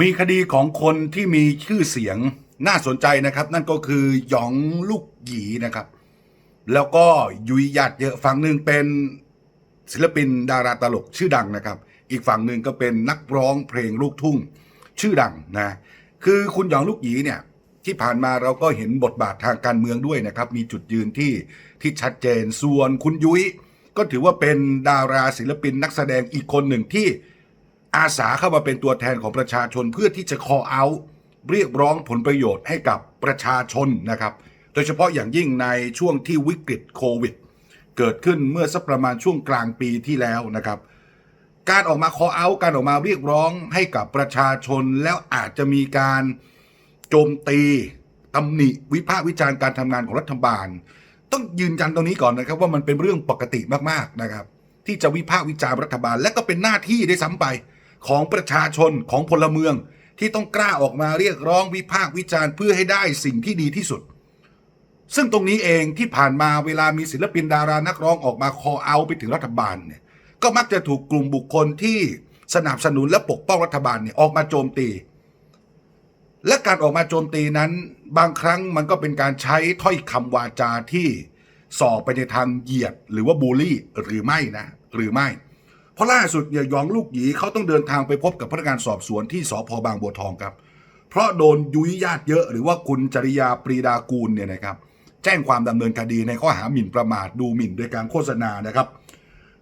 มีคดีของคนที่มีชื่อเสียงน่าสนใจนะครับ นั่นก็คือหยองลูกหยีนะครับ แล้วก็ยุยหยัดเยอะฝั่งหนึ่งเป็นศิลปินดาราตลกชื่อดังนะครับ อีกฝั่งหนึ่งก็เป็นนักร้องเพลงลูกทุ่งชื่อดังนะคือคุณหยองลูกหยีเนี่ยที่ผ่านมาเราก็เห็นบทบาททางการเมืองด้วยนะครับ มีจุดยืนที่ที่ชัดเจนส่วนคุณยุ้ยก็ถือว่าเป็นดาราศิลปินนักแสดงอีกคนหนึ่งที่ อาสาเข้ามาเป็นตัวแทนของประชาชนเพื่อที่จะ call out เรียกร้องผลประโยชน์ให้กับประชาชนนะครับ โดยเฉพาะอย่างยิ่งในช่วงที่วิกฤตโควิด เกิดขึ้นเมื่อสักประมาณช่วงกลางปีที่แล้วนะครับ การออกมา call out การออกมาเรียกร้องให้กับประชาชนแล้วอาจจะมีการโจมตีตำหนิวิพากษ์วิจารณ์การทำงานของรัฐบาล ต้องยืนยันตรงนี้ก่อนนะครับ ว่ามันเป็นเรื่องปกติมากๆนะครับ ที่จะวิพากษ์วิจารณ์รัฐบาล และก็เป็นหน้าที่ได้ซ้ำไป ของประชาชนของพลเมือง ที่ต้องกล้าออกมาเรียกร้องวิพากษ์วิจารณ์เพื่อให้ได้สิ่งที่ดีที่สุด ซึ่งตรงนี้เองที่ผ่านมาเวลามีศิลปินดารานักร้องออกมาคอเอาไปถึงรัฐบาลเนี่ยก็มักจะถูกกลุ่มบุคคลที่สนับสนุนและปกป้องรัฐบาลเนี่ยออกมาโจมตี และการออกมาโจมตีนั้น บางครั้งมันก็เป็นการใช้ถ้อยคำวาจาที่ส่อไปในทางเหยียดหรือว่าบูลลี่หรือไม่นะ หรือไม่ เพราะล่าสุดเนี่ยยองลูกหยีเขาต้องเดินทางไปพบกับพนักงานสอบสวนที่สพบางบัวทองครับ เพราะโดนยุยญาติเยอะหรือว่าคุณจริยาปรีดากูลเนี่ยนะครับ แจ้งความดำเนินคดีในข้อหาหมิ่นประมาทดูหมิ่นโดยการโฆษณานะครับ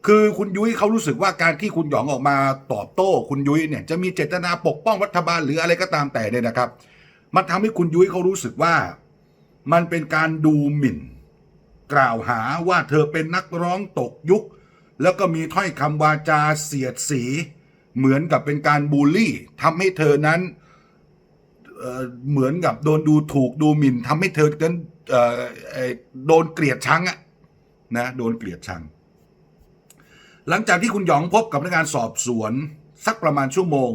คือคุณยุ้ยเขารู้สึกว่าการที่คุณหยองออกมาตอบโต้ คุณยุ้ยเนี่ยจะมีเจตนาปกป้องรัฐบาลหรืออะไรก็ตามแต่เนี่ยนะครับ มันทำให้คุณยุ้ยเขารู้สึกว่ามันเป็นการดูหมิ่น กล่าวหาว่าเธอเป็นนักร้องตกยุค แล้วก็มีถ้อยคำวาจาเสียดสี เหมือนกับเป็นการบูลลี่ทำให้เธอนั้นเเหมือนกับโดนดูถูกดูหมิ่นทำให้เธอนั้นโดนเกลียดชังอะนะโดนเกลียดชัง หลังจากที่คุณหยองพบกับพนักงานสอบสวน สักประมาณชั่วโมง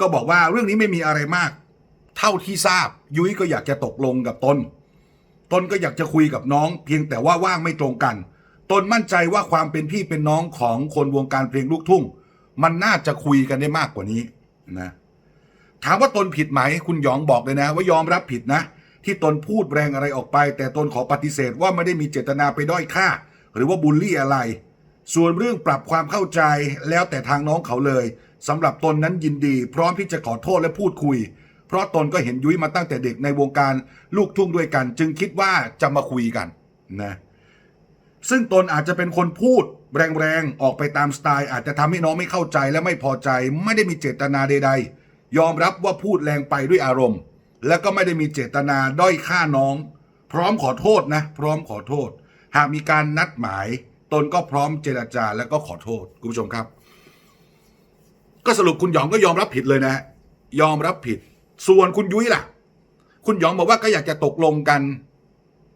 ก็บอกว่าเรื่องนี้ไม่มีอะไรมาก เท่าที่ทราบ ยุ้ยก็อยากจะตกลงกับตนตนก็อยากจะคุยกับน้อง เพียงแต่ว่าว่างไม่ตรงกัน ตนมั่นใจว่าความเป็นพี่เป็นน้องของคนวงการเพลงลูกทุ่ง มันน่าจะคุยกันได้มากกว่านี้นะถามว่าตนผิดไหมคุณหยองบอกเลยนะ ว่ายอมรับผิดนะ ที่ตนพูดแรงอะไรออกไป แต่ตนขอปฏิเสธว่าไม่ได้มีเจตนาไปด้อยค่า หรือว่าบูลลี่อะไร ส่วนเรื่องปรับความเข้าใจแล้วแต่ทางน้องเขาเลยสำหรับตนนั้นยินดี พร้อมที่จะขอโทษและพูดคุย เพราะตนก็เห็นยุ้ยมาตั้งแต่เด็กในวงการลูกทุ่งด้วยกัน จึงคิดว่าจะมาคุยกันนะ ซึ่งตนอาจจะเป็นคนพูดแรงๆ ออกไปตามสไตล์ อาจจะทำให้น้องไม่เข้าใจและไม่พอใจ ไม่ได้มีเจตนาใด ๆ ยอมรับว่าพูดแรงไปด้วยอารมณ์ และก็ไม่ได้มีเจตนาด้อยค่าน้อง พร้อมขอโทษนะ พร้อมขอโทษ หากมีการนัดหมาย ตนก็พร้อมเจรจาและก็ขอโทษคุณผู้ชมครับ ก็สรุปคุณหยองก็ยอมรับผิดเลยนะ ยอมรับผิด ส่วนคุณยุ้ยล่ะ คุณหยองบอกว่าก็อยากจะตกลงกัน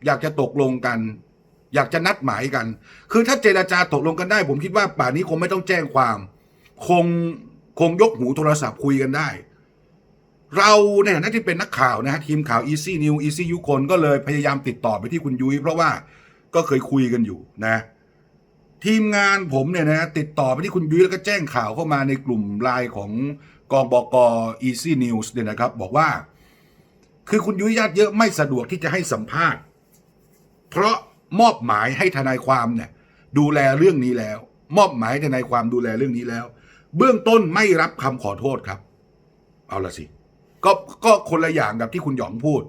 อยากจะตกลงกัน อยากจะนัดหมายกัน คือถ้าเจราจาตกลงกันได้ ผมคิดว่าป่านนี้คงไม่ต้องแจ้งความ คงคงยกหูโทรศัพท์คุยกันได้ เราในฐานะที่เป็นนักข่าวนะฮะทีมข่าว Easy New Easy ยุคนก็เลยพยายามติดต่อไปที่คุณยุ้ยเพราะว่าก็เคยคุยกันอยู่นะ ทีมงานผมเนี่ยนะติดต่อไปที่คุณยุ้ยแล้วก็แจ้งข่าวเข้ามาในกลุ่มไลน์ของกองบก Easy News เนี่ยนะครับ บอกว่า คือคุณยุ้ยญาติเยอะไม่สะดวกที่จะให้สัมภาษณ์ เพราะ มอบหมายให้ทนายความเนี่ยดูแลเรื่องนี้แล้ว มอบหมายทนายความดูแลเรื่องนี้แล้ว เบื้องต้นไม่รับคำขอโทษครับ เอาละสิก็ก็คนละอย่างกับที่คุณหยองพูด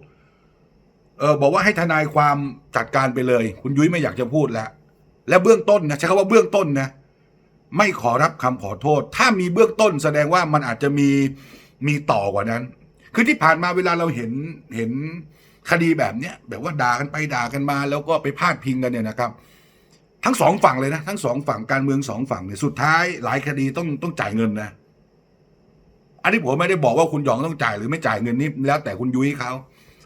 เออบอกว่าให้ทนายความจัดการไปเลย คุณยุ้ยไม่อยากจะพูดแล้ว และเบื้องต้นนะใช้คำว่าเบื้องต้นนะ ไม่ขอรับคำขอโทษ ถ้ามีเบื้องต้นแสดงว่ามันอาจจะมีมีต่อกว่านั้น คือที่ผ่านมาเวลาเราเห็นเห็น คดีแบบเนี้ยแบบว่าด่ากันไปด่ากันมา แล้วก็ไปพาดพิงกันเนี่ยนะครับ ทั้งสองฝั่งเลยนะ ทั้งสองฝั่งการเมืองสองฝั่งเนี่ยสุดท้ายหลายคดีต้องต้องจ่ายเงินนะ อันนี้ผมไม่ได้บอกว่าคุณหยองต้องจ่ายหรือไม่จ่ายเงินนี่แล้วแต่คุณยุ้ยเขา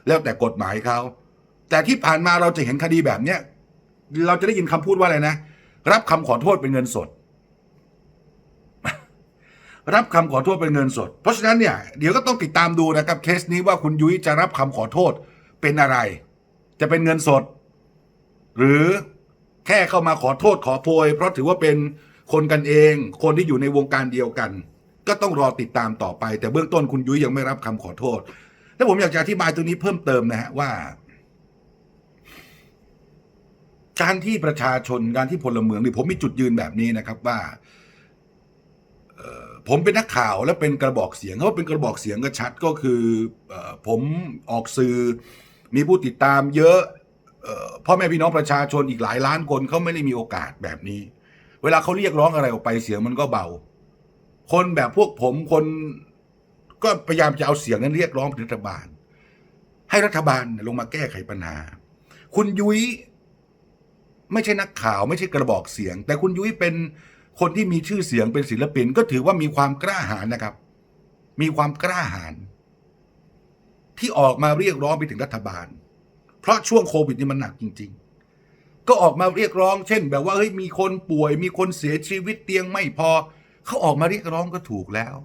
แล้วแต่กฎหมายเขาแต่ที่ผ่านมาเราจะเห็นคดีแบบเนี้ยเราจะได้ยินคำพูดว่าอะไรนะ รับคำขอโทษเป็นเงินสด รับคำขอโทษเป็นเงินสด เพราะฉะนั้นเนี่ยเดี๋ยวก็ต้องติดตามดูนะครับเคสนี้ว่าคุณยุ้ยจะรับคำขอโทษ เป็นอะไร จะเป็นเงินสด หรือแค่เข้ามาขอโทษขอโพย เพราะถือว่าเป็นคนกันเอง คนที่อยู่ในวงการเดียวกัน ก็ต้องรอติดตามต่อไป แต่เบื้องต้นคุณยุ้ยยังไม่รับคำขอโทษแล้วผมอยากจะอธิบายตรงนี้เพิ่มเติมนะฮะว่า การที่ประชาชนการที่พลเมืองนี่ผมมีจุดยืนแบบนี้นะครับว่าผมเป็นนักข่าวและเป็นกระบอกเสียงเพราะเป็นกระบอกเสียงก็ชัดก็คือผมออกสื่อ มีผู้ติดตามเยอะออพ่อแม่พี่น้องประชาชนอีกหลายล้านคนเขาไม่ได้มีโอกาสแบบนี้ เวลาเขาเรียกร้องอะไรออกไปเสียงมันก็เบา คนแบบพวกผมคนก็พยายามจะเอาเสียงนั้นเรียกร้องรัฐบาล ให้รัฐบาลลงมาแก้ไขปัญหา คุณยุ้ยไม่ใช่นักข่าว ไม่ใช่กระบอกเสียง แต่คุณยุ้ยเป็นคนที่มีชื่อเสียงเป็นศิลปิน ก็ถือว่ามีความกล้าหาญนะครับ มีความกล้าหาญ ที่ออกมาเรียกร้องไปถึงรัฐบาล เพราะช่วงโควิดนี่มันหนักจริง ๆ ก็ออกมาเรียกร้อง เช่น แบบว่าเฮ้ยมีคนป่วย มีคนเสียชีวิตเตียงไม่พอ เขาออกมาเรียกร้องก็ถูกแล้ว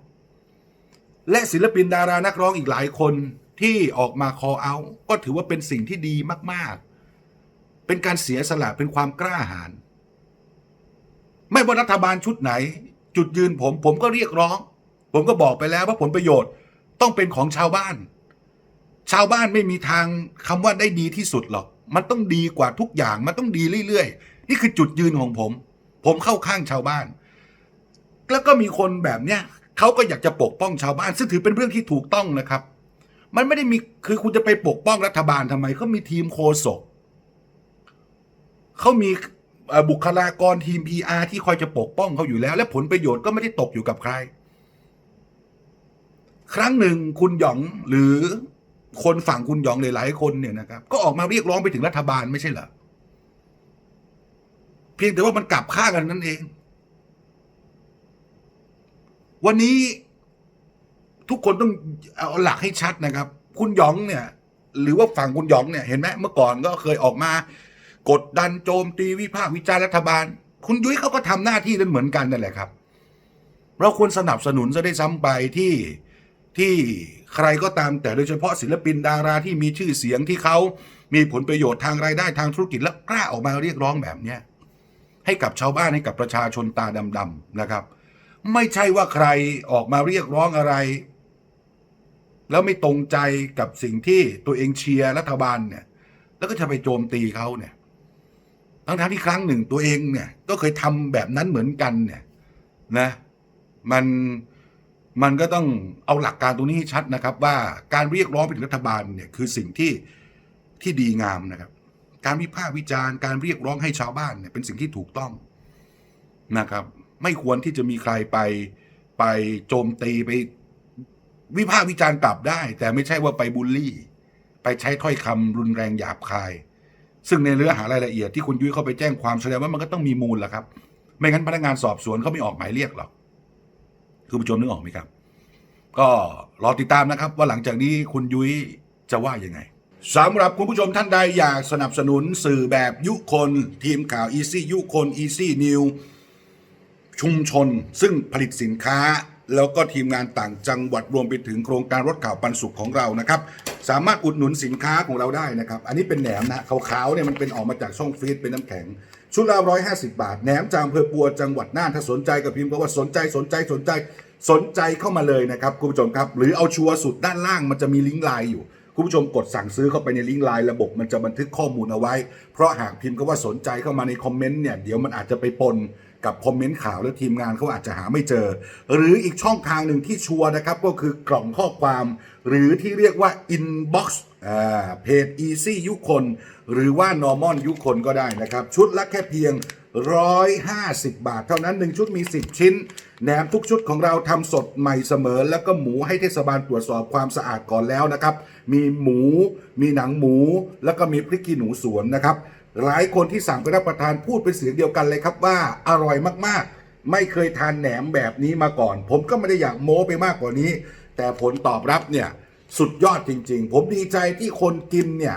และศิลปินดารานักร้องอีกหลายคนที่ออกมาคอเอา ก็ถือว่าเป็นสิ่งที่ดีมากๆ เป็นการเสียสละเป็นความกล้าหาญไม่ว่ารัฐบาลชุดไหน จุดยืนผม ผมก็เรียกร้อง ผมก็บอกไปแล้วว่าผลประโยชน์ต้องเป็นของชาวบ้าน ชาวบ้านไม่มีทางคำว่าได้ดีที่สุดหรอก มันต้องดีกว่าทุกอย่างมันต้องดีเรื่อยๆ นี่คือจุดยืนของผม ผมเข้าข้างชาวบ้าน แล้วก็มีคนแบบเนี้ยเขาก็อยากจะปกป้องชาวบ้าน ซึ่งถือเป็นเรื่องที่ถูกต้องนะครับ มันไม่ได้มีคือคุณจะไปปกป้องรัฐบาลทำไมเขามีทีมโคศกเขามีบุคลากรทีม PR ที่คอยจะปกป้องเขาอยู่แล้ว และผลประโยชน์ก็ไม่ได้ตกอยู่กับใคร ครั้งหนึ่งคุณหยองหรือ คนฝั่งคุณหยองหลายๆคนเนี่ยนะครับ ก็ออกมาเรียกร้องไปถึงรัฐบาลไม่ใช่เหรอเพียงแต่ว่ามันกลับข้างกันนั่นเอง วันนี้ทุกคนต้องเอาหลักให้ชัดนะครับ คุณหยองเนี่ย หรือว่าฝั่งคุณหยองเนี่ยเห็นไหมเมื่อก่อนก็เคยออกมา กดดันโจมตีวิพากษ์วิจารณ์รัฐบาล คุณยุ้ยเขาก็ทำหน้าที่นั้นเหมือนกันนั่นแหละครับ เราควรสนับสนุนซะได้ซ้ำไปที่ ที่ใครก็ตามแต่โดยเฉพาะศิลปินดาราที่มีชื่อเสียงที่เขามีผลประโยชน์ทางรายได้ทางธุรกิจและกล้าออกมาเรียกร้องแบบเนี้ยให้กับชาวบ้านให้กับประชาชนตาดำๆนะครับ ไม่ใช่ว่าใครออกมาเรียกร้องอะไร แล้วไม่ตรงใจกับสิ่งที่ตัวเองเชียร์รัฐบาลเนี่ย แล้วก็จะไปโจมตีเขาเนี่ยทั้งๆที่ครั้งหนึ่งตัวเองเนี่ย ก็เคยทำแบบนั้นเหมือนกันเนี่ย นะ มัน มันก็ต้องเอาหลักการตรงนี้ให้ชัดนะครับ ว่าการเรียกร้องไปถึงรัฐบาลเนี่ยคือสิ่งที่ที่ดีงามนะครับ การวิพากษ์วิจารณ์การเรียกร้องให้ชาวบ้านเนี่ยเป็นสิ่งที่ถูกต้องนะครับ ไม่ควรที่จะมีใครไปไปโจมตีไปวิพากษ์วิจารณ์กลับได้ แต่ไม่ใช่ว่าไปบูลลี่ ไปใช้ถ้อยคำรุนแรงหยาบคาย ซึ่งในเนื้อหารายละเอียดที่คุณยุ้ยเข้าไปแจ้งความแสดงว่ามันก็ต้องมีมูลแหละครับ ไม่งั้นพนักงานสอบสวนเขาไม่ออกหมายเรียกหรอก คุณผู้ชมนึกออกไหมครับ ก็รอติดตามนะครับ ว่าหลังจากนี้คุณยุ้ยจะว่ายังไงสำหรับคุณผู้ชมท่านใดอยากสนับสนุนสื่อแบบยุคน ทีมข่าว Easy ยุคน Easy New ชุมชน ซึ่งผลิตสินค้า แล้วก็ทีมงานต่างจังหวัดรวมไปถึงโครงการรถข่าวปันสุขของเรานะครับ สามารถอุดหนุนสินค้าของเราได้นะครับ อันนี้เป็นแหนมนะขาวๆเนี่ยมันเป็นออกมาจากช่องฟรีซเป็นน้ำแข็ง ชุดละร้อยห้าสิบาทแหนมจามอำเภอปัวจังหวัดน่านถ้าสนใจก็พิมพ์คำว่าสนใจสนใจสนใจ สนใจเข้ามาเลยนะครับคุณผู้ชมครับ หรือเอาชัวร์สุดด้านล่างมันจะมีลิงก์ไลน์อยู่คุณผู้ชมกดสั่งซื้อเข้าไปในลิงก์ไลน์ระบบมันจะบันทึกข้อมูลเอาไว้ เพราะหากพิมพ์คำว่าสนใจเข้ามาในคอมเมนต์เนี่ยเดี๋ยวมันอาจจะไปปนกับคอมเมนต์ข่าวแล้วทีมงานเขาอาจจะหาไม่เจอ หรืออีกช่องทางหนึ่งที่ชัวร์นะครับก็คือกล่องข้อความ หรือที่เรียกว่า inbox อ่าเพจ easy ยุคนหรือว่า normal ยุคนก็ได้นะครับ ชุดละแค่เพียง 150 บาท เท่านั้น 1 ชุดมี 10 ชิ้นแหนมทุกชุดของเราทำสดใหม่เสมอ แล้วก็หมูให้เทศบาลตรวจสอบความสะอาดก่อนแล้วนะครับ มีหมู มีหนังหมู แล้วก็มีพริกขี้หนูสวนนะครับ หลายคนที่สั่งไปรับประทานพูดเป็นเสียงเดียวกันเลยครับว่าอร่อยมากๆ ไม่เคยทานแหนมแบบนี้มาก่อน ผมก็ไม่ได้อยากโม้ไปมากกว่านี้ แต่ผลตอบรับเนี่ย สุดยอดจริง ๆ ผมดีใจที่คนกินเนี่ย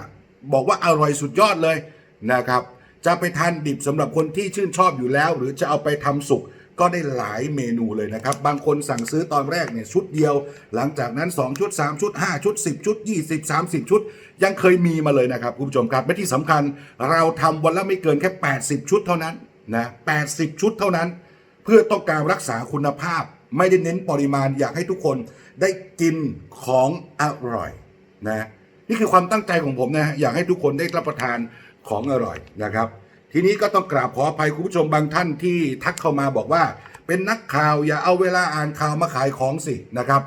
บอกว่าอร่อยสุดยอดเลยนะครับ จะไปทานดิบสำหรับคนที่ชื่นชอบอยู่แล้ว หรือจะเอาไปทำสุกก็ได้หลายเมนูเลยนะครับ บางคนสั่งซื้อตอนแรกเนี่ยชุดเดียว หลังจากนั้น 2 ชุด 3 ชุด 5 ชุด 10 ชุด 20 30 ชุด ยังเคยมีมาเลยนะครับคุณผู้ชมครับและที่สำคัญเราทำวันละไม่เกินแค่ 80 ชุดเท่านั้นนะ80 ชุดเท่านั้น เพื่อต้องการรักษาคุณภาพ ไม่ได้เน้นปริมาณอยากให้ทุกคนได้กินของอร่อยนะนี่คือความตั้งใจของผมนะฮะอยากให้ทุกคนได้รับประทานของอร่อยนะครับ ทีนี้ก็ต้องกราบขออภัยคุณผู้ชมบางท่านที่ทักเข้ามาบอกว่า เป็นนักข่าวอย่าเอาเวลาอ่านข่าวมาขายของสินะครับ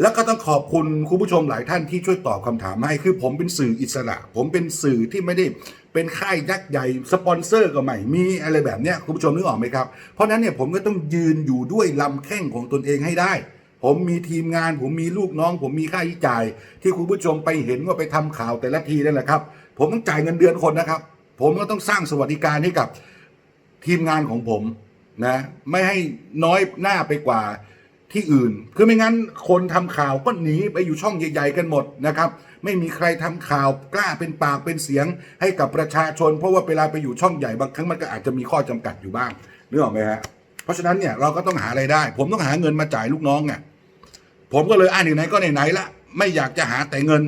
แล้วก็ต้องขอบคุณคุณผู้ชมหลายท่านที่ช่วยตอบคำถามให้คือผมเป็นสื่ออิสระ ผมเป็นสื่อที่ไม่ได้ เป็นค่ายยักษ์ใหญ่สปอนเซอร์ก็ไม่มีอะไรแบบเนี้ยคุณผู้ชมนึกออกไหมครับ เพราะนั้นเนี่ยผมก็ต้องยืนอยู่ด้วยลำแข้งของตนเองให้ได้ ผมมีทีมงาน ผมมีลูกน้อง ผมมีค่าใช้จ่าย ที่คุณผู้ชมไปเห็นว่าไปทำข่าวแต่ละทีนั่นแหละครับ ผมต้องจ่ายเงินเดือนคนนะครับ ผมก็ต้องสร้างสวัสดิการให้กับทีมงานของผมนะไม่ให้น้อยหน้าไปกว่าที่อื่น คือไม่งั้นคนทำข่าวก็หนีไปอยู่ช่องใหญ่ ๆ กันหมดนะครับ ไม่มีใครทำข่าวกล้าเป็นปากเป็นเสียงให้กับประชาชน เพราะว่าเวลาไปอยู่ช่องใหญ่บางครั้งมันก็อาจจะมีข้อจำกัดอยู่บ้างนึกออกไหมฮะเพราะฉะนั้นเนี่ยเราก็ต้องหาไรายได้ ผมต้องหาเงินมาจ่ายลูกน้องไงผมก็เลยอ่านไหนก็ไหนๆละไม่อยากจะหาแต่เงิน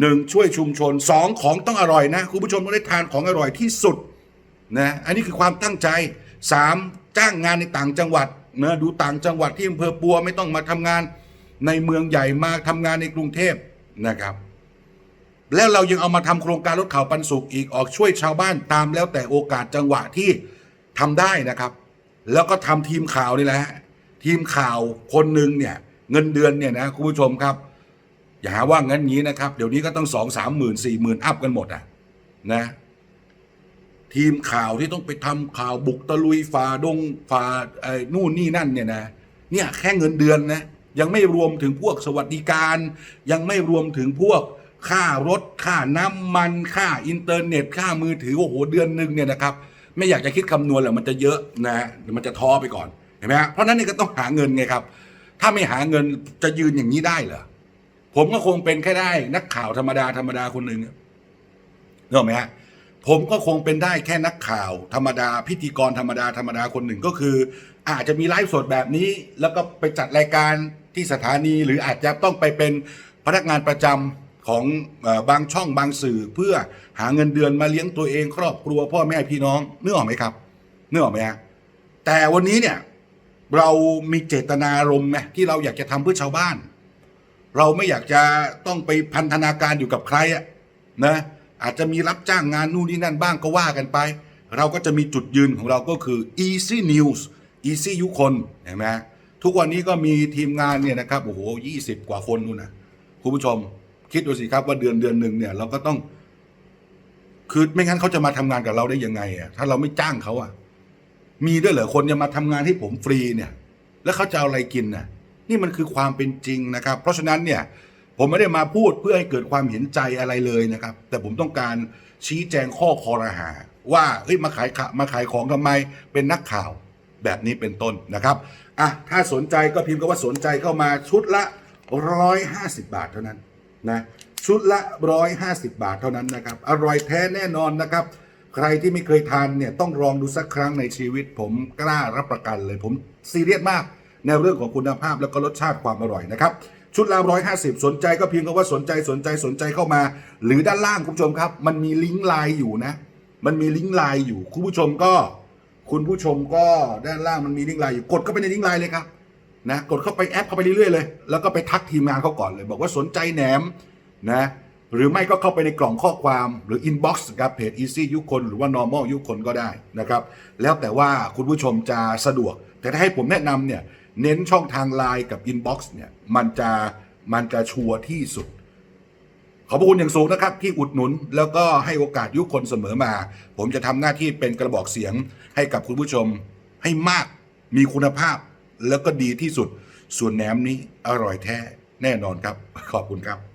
หนึ่งช่วยชุมชนสองของต้องอร่อยนะคุณผู้ชมต้องได้ทานของอร่อยที่สุดนะอันนี้คือความตั้งใจสามจ้างงานในต่างจังหวัดนะดูต่างจังหวัดที่อำเภอปัวไม่ต้องมาทำงานในเมืองใหญ่มาทำงานในกรุงเทพนะครับ แล้วเรายังเอามาทำโครงการลดข่าวปันสุขอีกออกช่วยชาวบ้านตามแล้วแต่โอกาสจังหวะที่ทำได้นะครับ แล้วก็ทำทีมข่าวนี่แหละทีมข่าวคนหนึ่งเนี่ยเงินเดือนเนี่ยนะคุณผู้ชมครับ อย่าหาว่างั้นงี้นะครับ เดี๋ยวนี้ก็ต้องสองสามหมื่นสี่หมื่นอัพกันหมดอะนะทีมข่าวที่ต้องไปทำข่าวบุกตะลุยฝ่าดงฝ่าไอ้นู่นนี่นั่นเนี่ยนะเนี่ยแค่เงินเดือนนะยังไม่รวมถึงพวกสวัสดิการ ยังไม่รวมถึงพวก ค่ารถค่าน้ำมันค่าอินเทอร์เน็ต ค่ามือถือโอ้โหเดือนหนึ่งเนี่ยนะครับ ไม่อยากจะคิดคำนวณหรอกมันจะเยอะนะฮะมันจะท้อไปก่อนเห็นไหมฮะเพราะนั้นเนี่ยก็ต้องหาเงินไงครับ ถ้าไม่หาเงินจะยืนอย่างนี้ได้เหรอผมก็คงเป็นแค่ได้นักข่าวธรรมดาธรรมดาคนหนึ่งนึกออกไหมฮะผมก็คงเป็นได้แค่นักข่าวธรรมดา พิธีกรธรรมดาธรรมดาคนหนึ่งก็คือ อาจจะมีไลฟ์สดแบบนี้ แล้วก็ไปจัดรายการที่สถานี หรืออาจจะต้องไปเป็นพนักงานประจำ ของบางช่องบางสื่อเพื่อหาเงินเดือนมาเลี้ยงตัวเองครอบครัวพ่อแม่พี่น้องเนึกออกไหมครับเนึกออกไหมฮะแต่วันนี้เนี่ยเรามีเจตนารมณ์ไหมที่เราอยากจะทำเพื่อชาวบ้าน เราไม่อยากจะต้องไปพันธนาการอยู่กับใครอะนะอาจจะมีรับจ้างงานนู่นนี่นั่นบ้างก็ว่ากันไป เราก็จะมีจุดยืนของเราก็คือ easy news easy ยุคนเห็นไหมทุกวันนี้ก็มีทีมงานเนี่ยนะครับโอ้โหยี่สิบกว่าคนนู่นนะคุณผู้ชม คิดดูสิครับว่าเดือนเดือนหนึ่งเนี่ย เราก็ต้อง คือไม่งั้นเขาจะมาทำงานกับเราได้ยังไงอะถ้าเราไม่จ้างเขาอะ มีด้วยเหรอคนจะมาทำงานให้ผมฟรีเนี่ย แล้วเขาจะเอาอะไรกินน่ะ นี่มันคือความเป็นจริงนะครับ เพราะฉะนั้นเนี่ย ผมไม่ได้มาพูดเพื่อให้เกิดความเห็นใจอะไรเลยนะครับ แต่ผมต้องการชี้แจงข้อคอรหา ว่าเฮ้ยมาขายขมาขายของทำไมเป็นนักข่าวแบบนี้เป็นต้นนะครับอะถ้าสนใจก็พิมพ์คำว่าสนใจเข้ามาชุดละร้อยห้าสิบบาทเท่านั้น นะชุดละร้อยห้าสิบบาทเท่านั้นนะครับ อร่อยแท้แน่นอนนะครับ ใครที่ไม่เคยทานเนี่ยต้องลองดูสักครั้งในชีวิต ผมกล้ารับประกันเลย ผมซีเรียสมากในเรื่องของคุณภาพแล้วก็รสชาติความอร่อยนะครับ ชุดละร้อยห้าสิบสนใจก็เพียงคำว่าสนใจสนใจสนใจเข้ามา หรือด้านล่างคุณผู้ชมครับ มันมีลิงก์ไลน์อยู่นะ มันมีลิงก์ไลน์อยู่คุณผู้ชมก็ คุณผู้ชมก็ด้านล่างมันมีลิงก์ไลน์อยู่กดเข้าไปในลิงก์ไลน์เลยครับ นะกดเข้าไปแอปเข้าไปเรื่อยๆเลย แล้วก็ไปทักทีมงานเขาก่อนเลย บอกว่าสนใจแหนมนะหรือไม่ก็เข้าไปในกล่องข้อความหรือ inbox ครับเพจ easy ยุคนหรือว่า normal ยุคคนก็ได้นะครับ แล้วแต่ว่าคุณผู้ชมจะสะดวก แต่ถ้าให้ผมแนะนำเนี่ย เน้นช่องทางไลน์กับ inbox เนี่ยมันจะมันจะชัวร์ที่สุด ขอบพระคุณอย่างสูงนะครับ ที่อุดหนุนแล้วก็ให้โอกาสยุคคนเสมอมา ผมจะทำหน้าที่เป็นกระบอกเสียงให้กับคุณผู้ชมให้มากมีคุณภาพ แล้วก็ดีที่สุด ส่วนแหนมนี้อร่อยแท้แน่นอนครับ ขอบคุณครับ